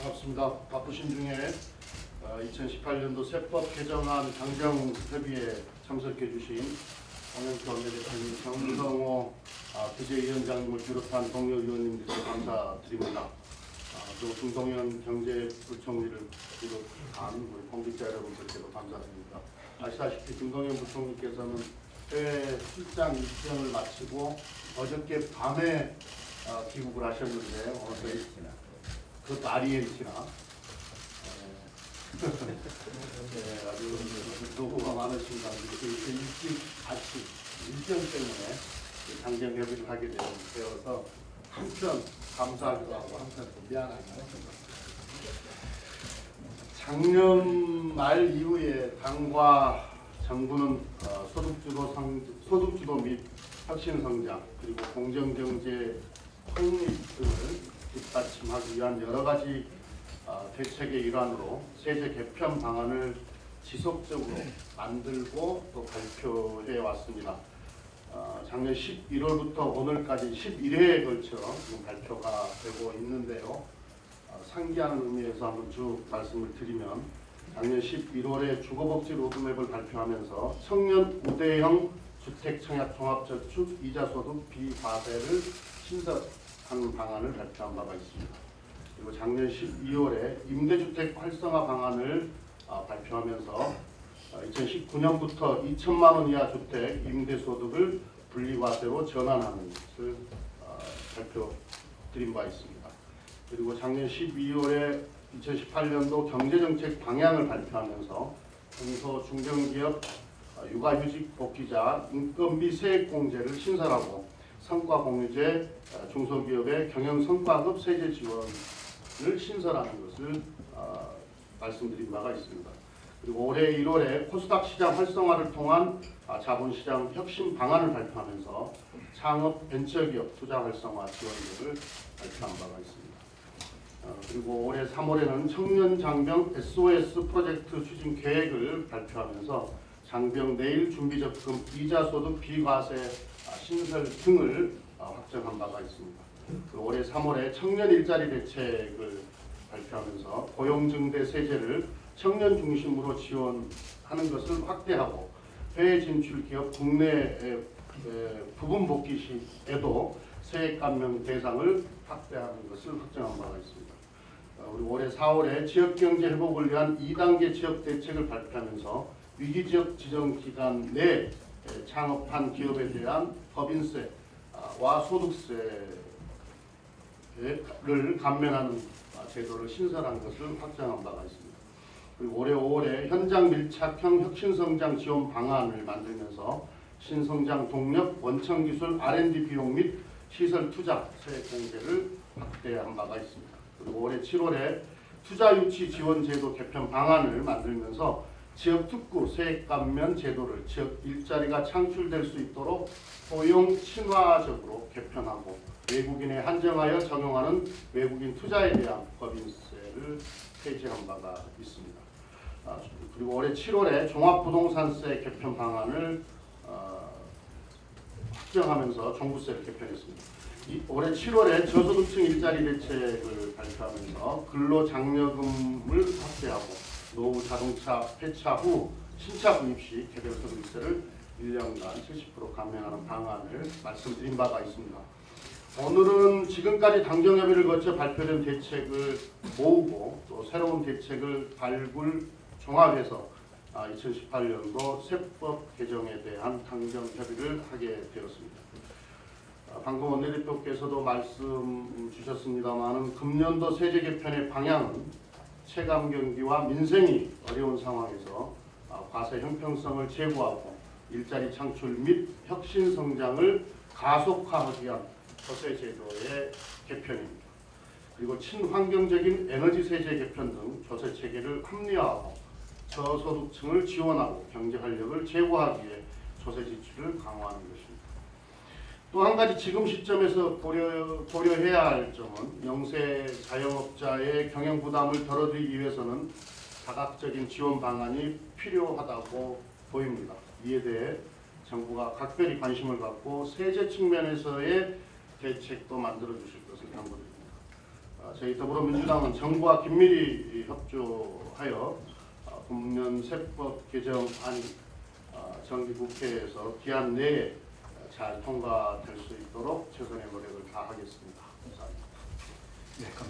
반갑습니다. 바쁘신 중에 2018년도 세법 개정안 강정 협의에 참석해 주신 홍영표 원내대표님, 정성호 아, 부재위원장님을 비롯한 동료 의원님들께 감사드립니다. 아, 또 김동연 경제부총리를 비롯한 우리 공직자 여러분들께도 감사드립니다. 아시다시피 김동연 부총리께서는 해외 출장 일정을 마치고 어저께 밤에 아, 귀국을 하셨는데 오늘 그 아리엔티나 네, 아주 노고가 많으신 분들이 이렇게 일찍 아침 일정 때문에 장정 협의를 하게 되어서 한편 감사하기도 하고 한편 또 미안하기도 합니다. 작년 말 이후에 당과 정부는 어, 소득주도 상, 소득주도 및 혁신 성장 그리고 공정경제 확립 등을 뒷받침하기 위한 여러 가지 어, 대책의 일환으로 세제 개편 방안을 지속적으로 만들고 또 발표해 왔습니다. 어, 작년 11월부터 오늘까지 11회에 걸쳐 발표가 되고 있는데요. 어, 상기하는 의미에서 한번 쭉 말씀을 드리면 작년 11월에 주거복지 로드맵을 발표하면서 청년 우대형 주택 청약 종합 저축 이자 소득 비과세를 신설 하는 방안을 발표한 바가 있습니다. 그리고 작년 12월에 임대주택 활성화 방안을 아, 발표하면서 2019년부터 2천만 원 이하 주택 임대소득을 분리과세로 전환하는 것을 아, 발표드린 바 있습니다. 그리고 작년 12월에 2018년도 경제정책 방향을 발표하면서 중소 중견기업 아, 육아휴직 복귀자 인건비 세액공제를 신설하고 성과공유제 아, 중소기업의 경영성과급 세제 지원을 신설하는 것을 아, 말씀드린 바가 있습니다. 그리고 올해 1월에 코스닥 시장 활성화를 통한 아, 자본시장 혁신 방안을 발표하면서 창업 벤처기업 투자 활성화 지원을 발표한 바가 있습니다. 어, 그리고 올해 3월에는 청년 장병 SOS 프로젝트 추진 계획을 발표하면서 장병 내일 준비 적금 이자 소득 비과세 아, 신설 등을 아, 확정한 바가 있습니다. 그 올해 3월에 청년 일자리 대책을 발표하면서 고용증대 세제를 청년 중심으로 지원하는 것을 확대하고 해외 진출 기업 국내 부분 복귀 시에도 세액 감면 대상을 확대하는 것을 확정한 바가 있습니다. 어, 우리 올해 4월에 지역 경제 회복을 위한 2단계 지역 대책을 발표하면서 위기 지역 지정 기간 내 에, 창업한 기업에 대한 법인세와 소득세를 감면하는 아, 제도를 신설한 것을 확정한 바가 있습니다. 그리고 올해 5월에 현장 밀착형 혁신성장 지원 방안을 만들면서 신성장 동력, 원천기술 R&D 비용 및 시설 투자 세액 공제를 확대한 바가 있습니다. 그리고 올해 7월에 투자 유치 지원 제도 개편 방안을 만들면서 지역 특구 세액 감면 제도를 지역 일자리가 창출될 수 있도록 고용 친화적으로 개편하고 외국인에 한정하여 적용하는 외국인 투자에 대한 법인세를 폐지한 바가 있습니다. 아, 그리고 올해 7월에 종합부동산세 개편 방안을 어, 확정하면서 종부세를 개편했습니다. 이, 올해 7월에 저소득층 일자리 대책을 발표하면서 근로장려금을 확대하고 노후 자동차 폐차 후 신차 구입 시 개별 소득세를 1년간 70% 감면하는 방안을 말씀드린 바가 있습니다. 오늘은 지금까지 당정협의를 거쳐 발표된 대책을 모으고 또 새로운 대책을 발굴 종합해서 2018년도 세법 개정에 대한 당정협의를 하게 되었습니다. 아, 방금 원내대표께서도 말씀 주셨습니다마는 금년도 세제 개편의 방향은 체감 경기와 민생이 어려운 상황에서 아, 과세 형평성을 제고하고 일자리 창출 및 혁신 성장을 가속화하기 위한 조세 제도의 개편입니다. 그리고 친환경적인 에너지 세제 개편 등 조세 체계를 합리화하고 저소득층을 지원하고 경제 활력을 제고하기 위해 조세 지출을 강화하는 것입니다. 또 한 가지 지금 시점에서 고려, 고려해야 할 점은 영세 자영업자의 경영 부담을 덜어드리기 위해서는 다각적인 지원 방안이 필요하다고 보입니다. 이에 대해 정부가 각별히 관심을 갖고 세제 측면에서의 대책도 만들어 주실 것을 당부드립니다. 어, 저희 더불어민주당은 정부와 긴밀히 협조하여 어, 공무원세법 개정안이 어, 정기국회에서 기한 내에 잘 통과될 수 있도록 최선의 노력을 다하겠습니다. 감사합니다. 네, 감